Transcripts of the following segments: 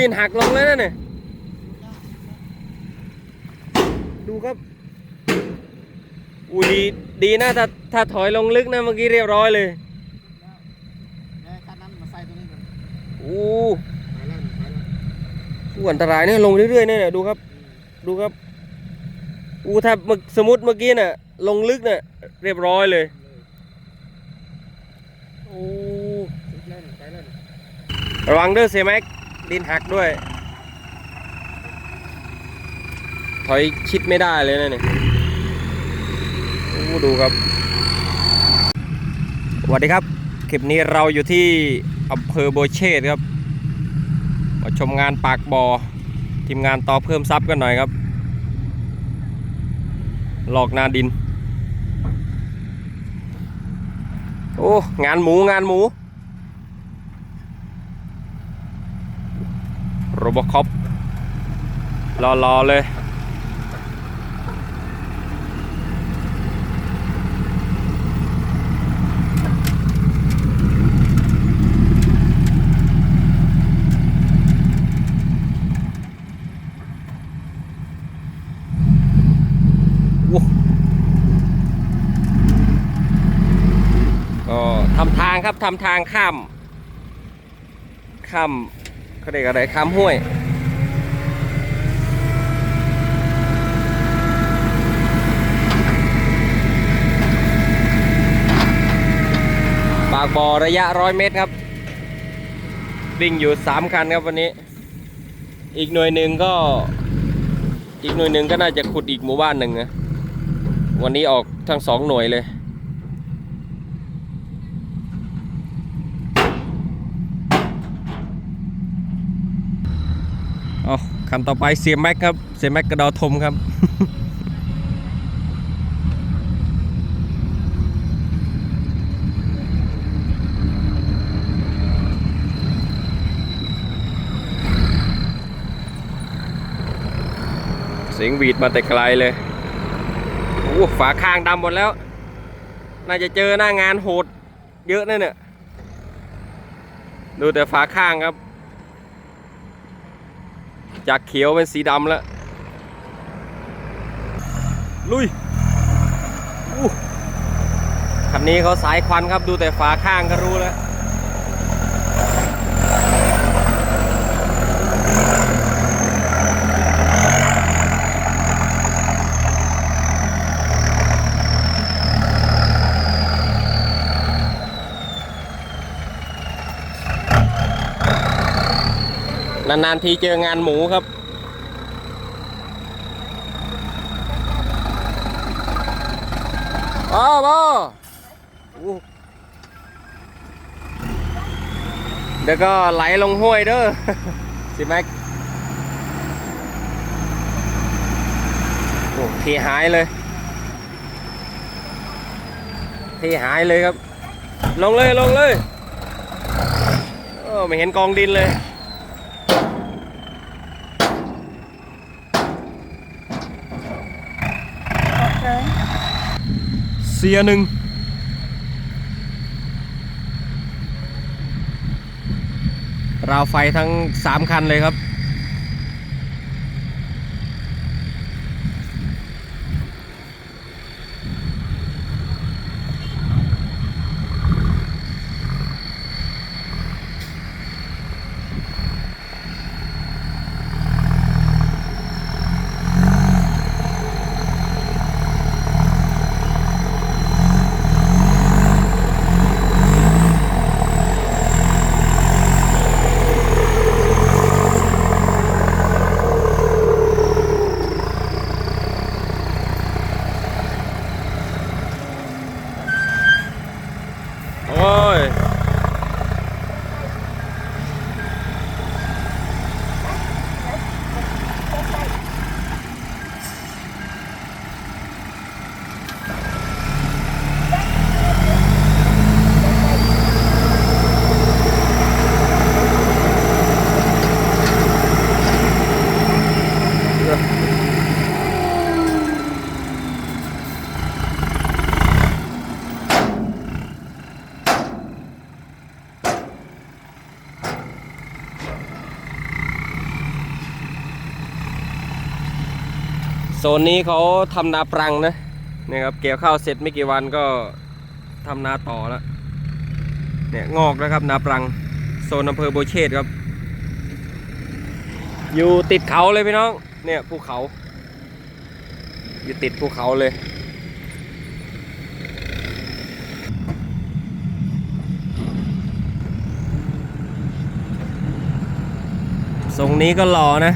ดินหักลงแล้วนะเนี่ย ดูครับ อู้ดีดีนะถ้าถ้าถอยลงลึกนะเมื่อกี้เรียบร้อยเลยแม่คันนั้นมาใส่ตัวนี้ก่อนอู้ไปแล้วไปแล้วอู้อันตรายเนี่ยลงเรื่อยๆเนี่ยดูครับ ดูครับ อู้ถ้าเมื่อสมมติเมื่อกี้น่ะลงลึกน่ะเรียบร้อยเลยอู้ติดเล่นไปเล่นระวังเด้อเซแม็ก ดินหักด้วย ถอยชิดไม่ได้เลยนะเนี่ยดูครับสวัสดีครับ คลิปนี้เราอยู่ที่อำเภอโบเชษครับ มาชมงานปากบอ่อทีมงานต่อเพิ่มซับกันหน่อยครับ หลอกนาดิน โอ้ งานหมูงานหมู รบอคอปรอๆเลยก็ทำทางครับทำทางข้ามข้าม เขาเรียกอะไรข้ามห้วย ปากบ่อระยะร้อยเมตรครับ วิ่งอยู่สามคันครับวันนี้ อีกหน่วยหนึ่งก็ อีกหน่วยหนึ่งก็น่าจะขุดอีกหมู่บ้านหนึ่งนะวันนี้ออกทั้งสองหน่วยเลย อ๋อ คันต่อไปเสียแม็กครับ เสียแม็กกระดอทมครับ เสียงหวีดมาแต่ไกลเลยโอ้ฝาข้างดำหมดแล้ว น่าจะเจอหน้างานโหดเยอะแน่เนี่ย ดูแต่ฝาข้างครับ จากเขียวเป็นสีดำแล้ว ลุยคันนี้เขาสายควันครับดูแต่ฝาข้างก็รู้แล้ว นานๆทีเจองานหมูครับ อ้าวเดี๋ยวก็ไหลลงห้วยเด้อสิแม็กโอ้ทีหายเลย ทีหายเลยครับ ลงเลยลงเลยโอ้ไม่เห็นกองดินเลย เสียหนึ่งราวไฟทั้งสามคันเลยครับ ซนนี้เขาทำนาปรังนะเนี่ยครับเกี่ยวข้าวเสร็จไม่กี่วันก็ทำนาต่อแล้วเนี่ยงอกแล้วครับนาปรังโซนอำเภอโบเชษครับ อยู่ติดเขาเลยพี่น้องเนี่ยภูเขา อยู่ติดภูเขาเลยทรงนี้ก็หล่อนะ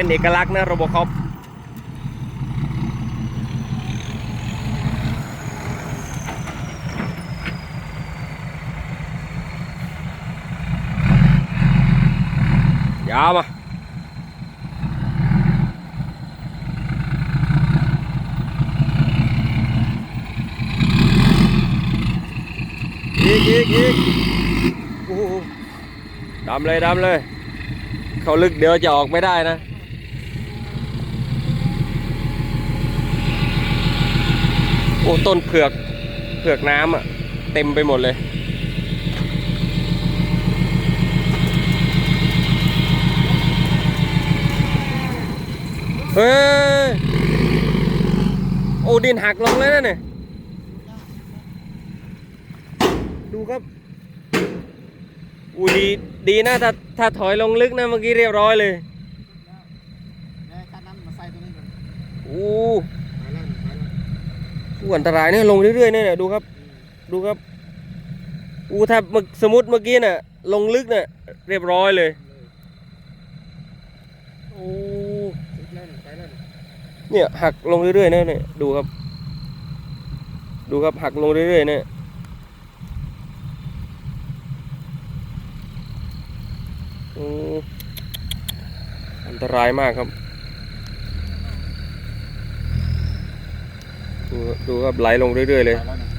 เป็นเอกลักษณ์นะโรบคอปยาวมาอีกอีกอีกดำเลยดำเลย เขาลึกเดี๋ยวจะออกไม่ได้นะ โอ้ต้นเผือกเผือกน้ำอะ เต็มไปหมดเลย เฮ้ย โอ้ดินหักลงเลยนะเนี่ย ดูครับอูดีดีนะถ้าถ้าถอยลงลึกนะเมื่อกี้เรียบร้อยเลยแม่คันนั้นมาใส่ตัวนี้ก่อน อู้ ไปแล้วไปแล้ว อู้อันตรายเนี่ยลงเรื่อยๆเนี่ยดูครับ ดูครับอู้ถ้าสมมติเมื่อกี้น่ะ ลงลึกน่ะเรียบร้อยเลยโอ้สุดแล้วไปแล้วเนี่ยหักลงเรื่อยๆเนี่ยเนี่ยดูครับ ดูครับหักลงเรื่อยๆเนี่ยอันตรายมากครับ ดูดูครับไหลลงเรื่อยๆเลยไปแล้วเนี่ย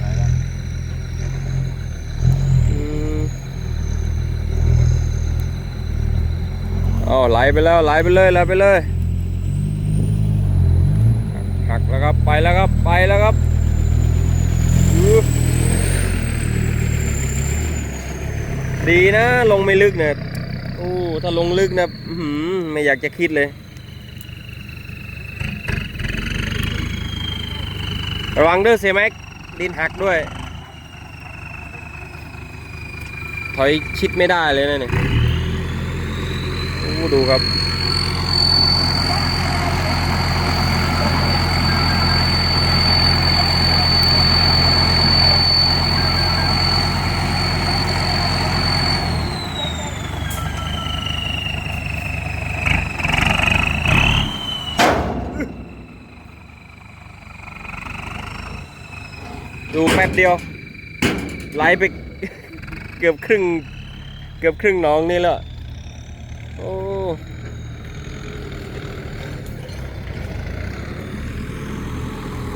ไปแล้วอืมอ๋อไหลไปแล้วไหลไปเลยไหลไปเลยหักแล้วครับไปแล้วครับไปแล้วครับดีนะลงไม่ลึกเนี่ยโอ้ถ้าลงลึกนะอื้อหือไม่อยากจะคิดเลย ระวังด้วยเซมักดินหักด้วย ถอยชิดไม่ได้เลยนะเนี่ยดูครับ ดูแป๊บเดียว ไหลไปเกือบครึ่ง เกือบครึ่งน้องนี่แล้ว โอ้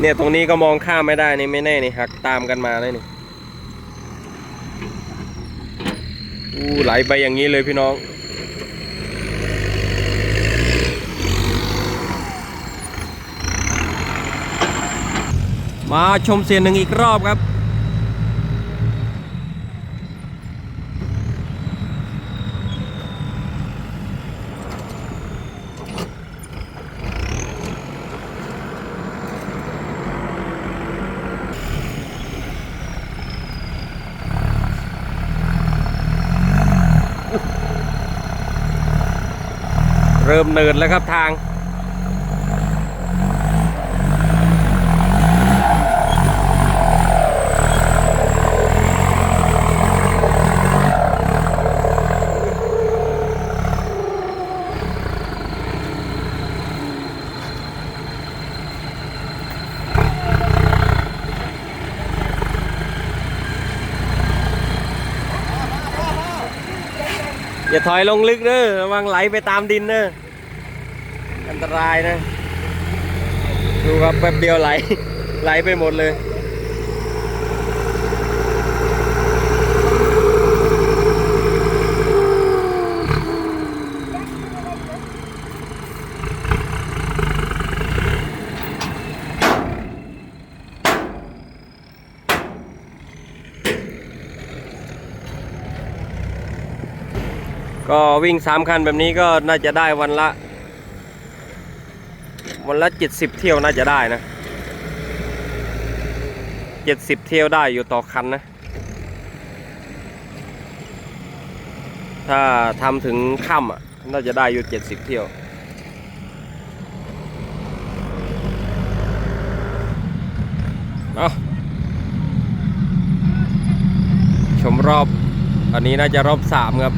เนี่ยตรงนี้ก็มองข้ามไม่ได้นี่ไม่แน่นี่หักตามกันมาเลยนี่อู้ไหลไปอย่างนี้เลยพี่น้อง มาชมเสียนหนึ่งอีกรอบครับ เริ่มเนินแล้วครับทาง ถอยลงลึกเด้อระวังไหลไปตามดินเด้ออันตรายนะ ดูครับแป๊บเดียวไหล ไหลไปหมดเลย ก็ วิ่งสามคันแบบนี้ก็น่าจะได้วันละ วันละเจ็ดสิบเที่ยวน่าจะได้นะเจ็ดสิบเที่ยวได้อยู่ต่อคันนะ ถ้าทำถึงค่ำอะ น่าจะได้อยู่เจ็ดสิบเที่ยวเอาชมรอบ อันนี้น่าจะรอบสามครับ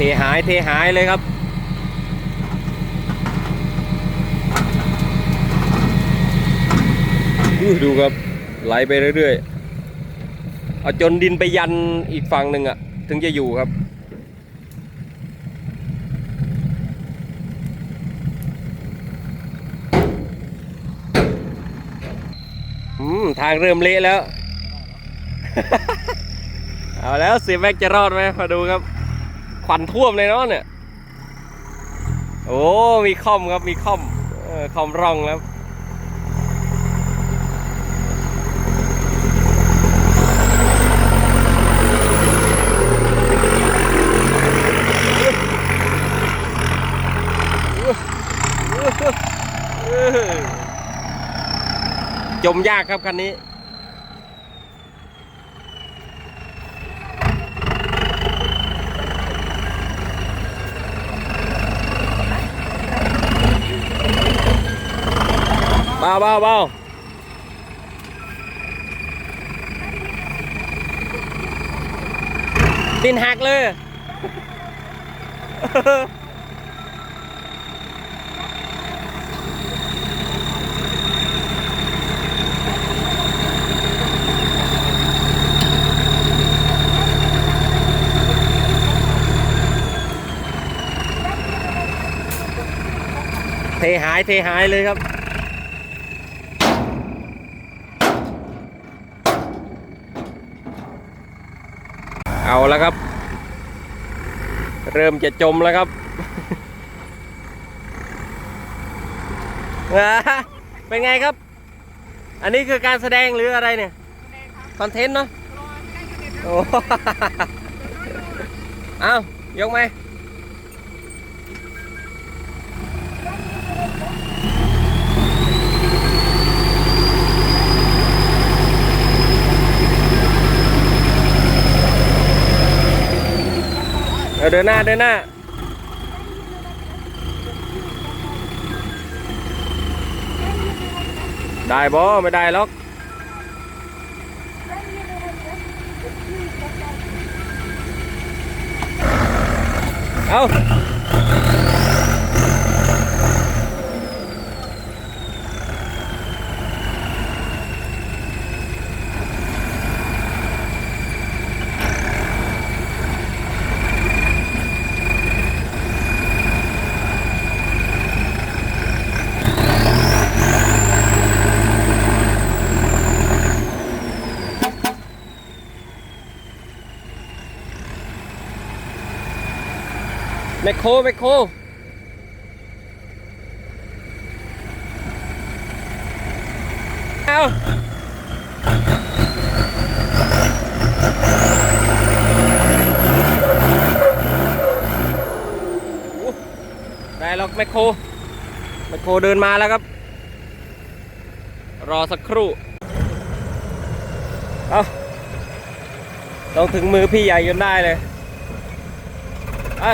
ทหายเทหายเลยครับ ดูครับไหลไปเรื่อยๆ เอาจนดินไปยันอีกฝั่งหนึ่งอะถึงจะอยู่ครับอืมทางเริ่มเละแล้ว เอาแล้วสีแม็กจะรอดไหมมาดูครับ ควันท่วมเลยเนาะเนี่ย โอ้ มีคอมครับ มีคอมออคอมร่องแล้วจมยากครับคันนี้าเบาเบาดินหักเลย เทหายเทหายเลยครับ เอา แล้วครับ เริ่มจะจมแล้วครับเป็นไงครับ อันนี้คือการแสดงหรืออะไรเนี่ยคอนเทนต์เนาะโอ้เอายกไหม เอาเดินหน้าเดินหน้า ได้บ่ไม่ได้หรอกเอา โคแมคโคเอาได้หรอกแมคโคแมคโคเดินมาแล้วครับ รอสักครู่ เอาต้องถึงมือพี่ใหญ่จนได้เลย ไป